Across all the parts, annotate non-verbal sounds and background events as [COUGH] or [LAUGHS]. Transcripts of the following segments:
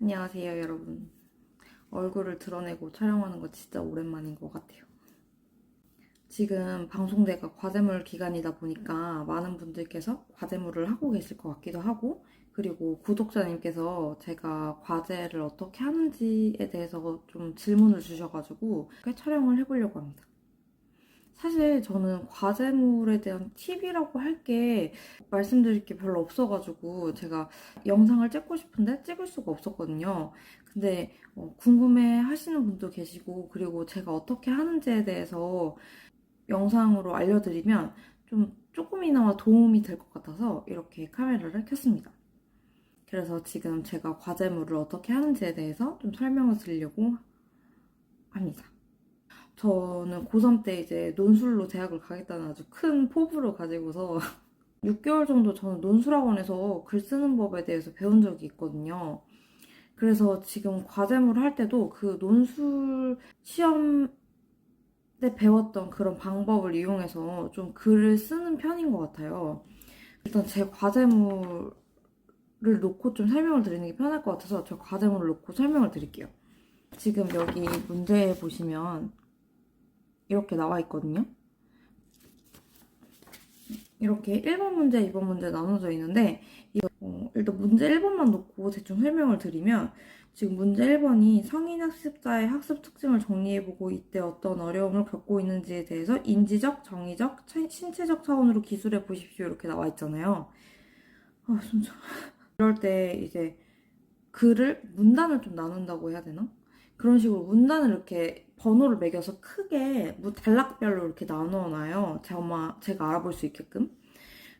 안녕하세요, 여러분. 얼굴을 드러내고 촬영하는 거 진짜 오랜만인 것 같아요. 지금 방송대가 과제물 기간이다 보니까 많은 분들께서 과제물을 하고 계실 것 같기도 하고, 그리고 구독자님께서 제가 과제를 어떻게 하는지에 대해서 좀 질문을 주셔가지고 촬영을 해보려고 합니다. 사실 저는 과제물에 대한 팁이라고 할 게 말씀드릴 게 별로 없어가지고 제가 영상을 찍고 싶은데 찍을 수가 없었거든요. 근데 어, 궁금해 하시는 분도 계시고 그리고 제가 어떻게 하는지에 대해서 영상으로 알려드리면 좀 조금이나마 도움이 될 것 같아서 이렇게 카메라를 켰습니다. 그래서 지금 제가 과제물을 어떻게 하는지에 대해서 좀 설명을 드리려고 합니다. 저는 고3 때 이제 논술로 대학을 가겠다는 아주 큰 포부를 가지고서 [LAUGHS] 6개월 정도 저는 논술학원에서 글 쓰는 법에 대해서 배운 적이 있거든요. 그래서 지금 과제물을 할 때도 그 논술 시험 때 배웠던 그런 방법을 이용해서 좀 글을 쓰는 편인 것 같아요. 일단 제 과제물을 놓고 좀 설명을 드리는 게 편할 것 같아서 저 과제물을 놓고 설명을 드릴게요. 지금 여기 문제에 보시면 이렇게 나와 있거든요. 이렇게 1번 문제, 2번 문제 나눠져 있는데 어, 일단 문제 1번만 놓고 대충 설명을 드리면 지금 문제 1번이 성인 학습자의 학습 특징을 정리해보고 이때 어떤 어려움을 겪고 있는지에 대해서 인지적, 정의적, 신체적 차원으로 기술해 보십시오 이렇게 나와 있잖아요. 아 진짜 [LAUGHS] 이럴 때 이제 글을 문단을 좀 나눈다고 해야 되나? 그런 식으로 문단을 이렇게 번호를 매겨서 크게 뭐 단락별로 이렇게 나누어놔요. 제가, 제가 알아볼 수 있게끔.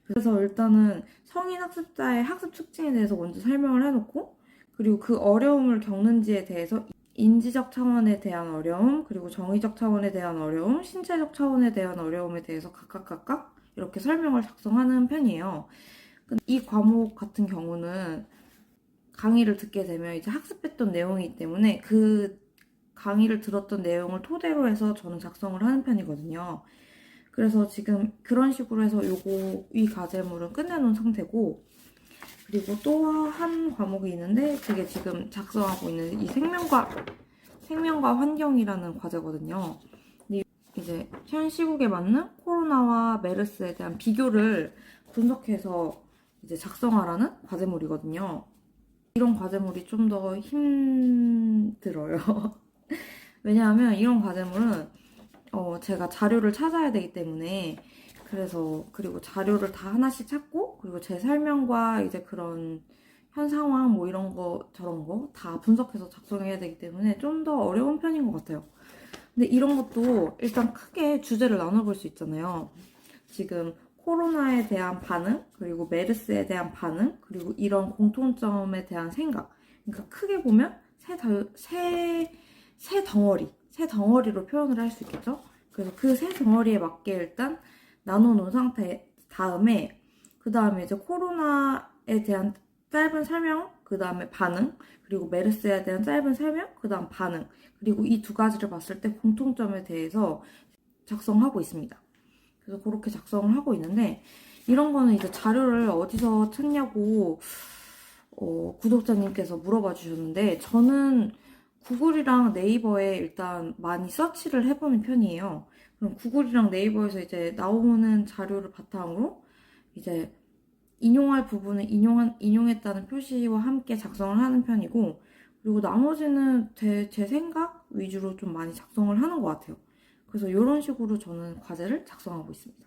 그래서 일단은 성인 학습자의 학습 특징에 대해서 먼저 설명을 해놓고 그리고 그 어려움을 겪는지에 대해서 인지적 차원에 대한 어려움, 그리고 정의적 차원에 대한 어려움, 신체적 차원에 대한 어려움에 대해서 각각 각각 이렇게 설명을 작성하는 편이에요. 이 과목 같은 경우는 강의를 듣게 되면 이제 학습했던 내용이기 때문에 그 강의를 들었던 내용을 토대로 해서 저는 작성을 하는 편이거든요. 그래서 지금 그런 식으로 해서 요거 이 과제물은 끝내놓은 상태고 그리고 또 한 과목이 있는데 그게 지금 작성하고 있는 이 생명과 생명과 환경이라는 과제거든요. 이제 현 시국에 맞는 코로나와 메르스에 대한 비교를 분석해서 이제 작성하라는 과제물이거든요. 이런 과제물이 좀 더 힘들어요. [LAUGHS] 왜냐하면 이런 과제물은 어, 제가 자료를 찾아야 되기 때문에 그래서 그리고 자료를 다 하나씩 찾고 그리고 제 설명과 이제 그런 현 상황 뭐 이런 거 저런 거 다 분석해서 작성해야 되기 때문에 좀 더 어려운 편인 것 같아요. 근데 이런 것도 일단 크게 주제를 나눠볼 수 있잖아요. 지금 코로나에 대한 반응, 그리고 메르스에 대한 반응, 그리고 이런 공통점에 대한 생각. 그러니까 크게 보면 세, 세, 세 덩어리, 세 덩어리로 표현을 할 수 있겠죠? 그래서 그세 덩어리에 맞게 일단 나눠놓은 상태 다음에 그 다음에 이제 코로나에 대한 짧은 설명, 그 다음에 반응, 그리고 메르스에 대한 짧은 설명, 그 다음 반응, 그리고 이 두 가지를 봤을 때 공통점에 대해서 작성하고 있습니다. 그래서 그렇게 작성을 하고 있는데 이런 거는 이제 자료를 어디서 찾냐고 어, 구독자님께서 물어봐 주셨는데 저는 구글이랑 네이버에 일단 많이 서치를 해보는 편이에요. 그럼 구글이랑 네이버에서 이제 나오는 자료를 바탕으로 이제 인용할 부분을 인용한, 인용했다는 표시와 함께 작성을 하는 편이고 그리고 나머지는 제, 제 생각 위주로 좀 많이 작성을 하는 것 같아요. 그래서 이런 식으로 저는 과제를 작성하고 있습니다.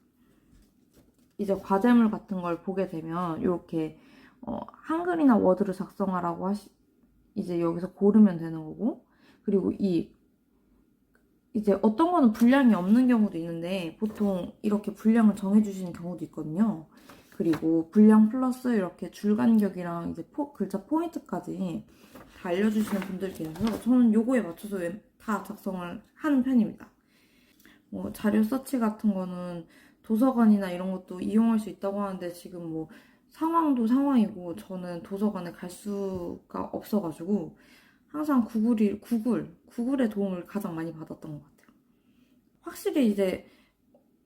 이제 과제물 같은 걸 보게 되면 이렇게 어, 한글이나 워드로 작성하라고 하시 이제 여기서 고르면 되는 거고 그리고 이 이제 어떤 거는 분량이 없는 경우도 있는데 보통 이렇게 분량을 정해주시는 경우도 있거든요. 그리고 분량 플러스 이렇게 줄 간격이랑 이제 포, 글자 포인트까지 다 알려주시는 분들이 계셔서 저는 요거에 맞춰서 다 작성을 하는 편입니다. 뭐 자료 서치 같은 거는 도서관이나 이런 것도 이용할 수 있다고 하는데 지금 뭐 상황도 상황이고 저는 도서관에 갈 수가 없어가지고 항상 구글이 구글 구글의 도움을 가장 많이 받았던 것 같아요. 확실히 이제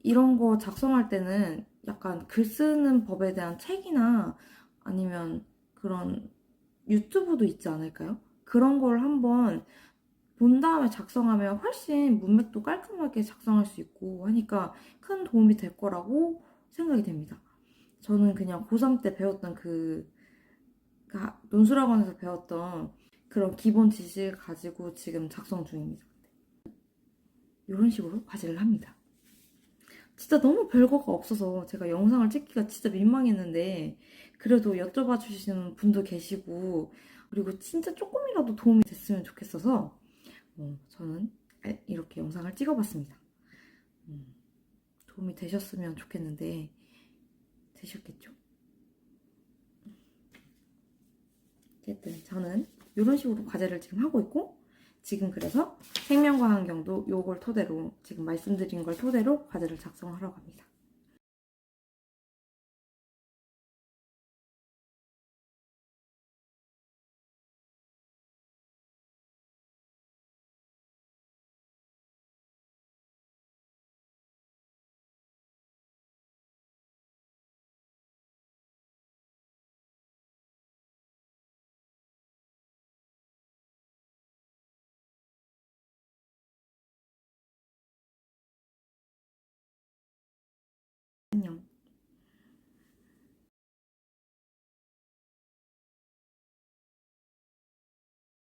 이런 거 작성할 때는 약간 글 쓰는 법에 대한 책이나 아니면 그런 유튜브도 있지 않을까요? 그런 걸 한번 본 다음에 작성하면 훨씬 문맥도 깔끔하게 작성할 수 있고 하니까 큰 도움이 될 거라고 생각이 됩니다. 저는 그냥 고3 때 배웠던 그, 그 하- 논술학원에서 배웠던 그런 기본 지식을 가지고 지금 작성 중입니다. 이런 식으로 과제를 합니다. 진짜 너무 별거가 없어서 제가 영상을 찍기가 진짜 민망했는데 그래도 여쭤봐 주시는 분도 계시고 그리고 진짜 조금이라도 도움이 됐으면 좋겠어서 어, 저는 아- 이렇게 영상을 찍어봤습니다. 음, 도움이 되셨으면 좋겠는데 되셨겠죠? 어쨌든 저는 이런 식으로 과제를 지금 하고 있고 지금 그래서 생명과 환경도 요걸 토대로 지금 말씀드린 걸 토대로 과제를 작성하러 갑니다.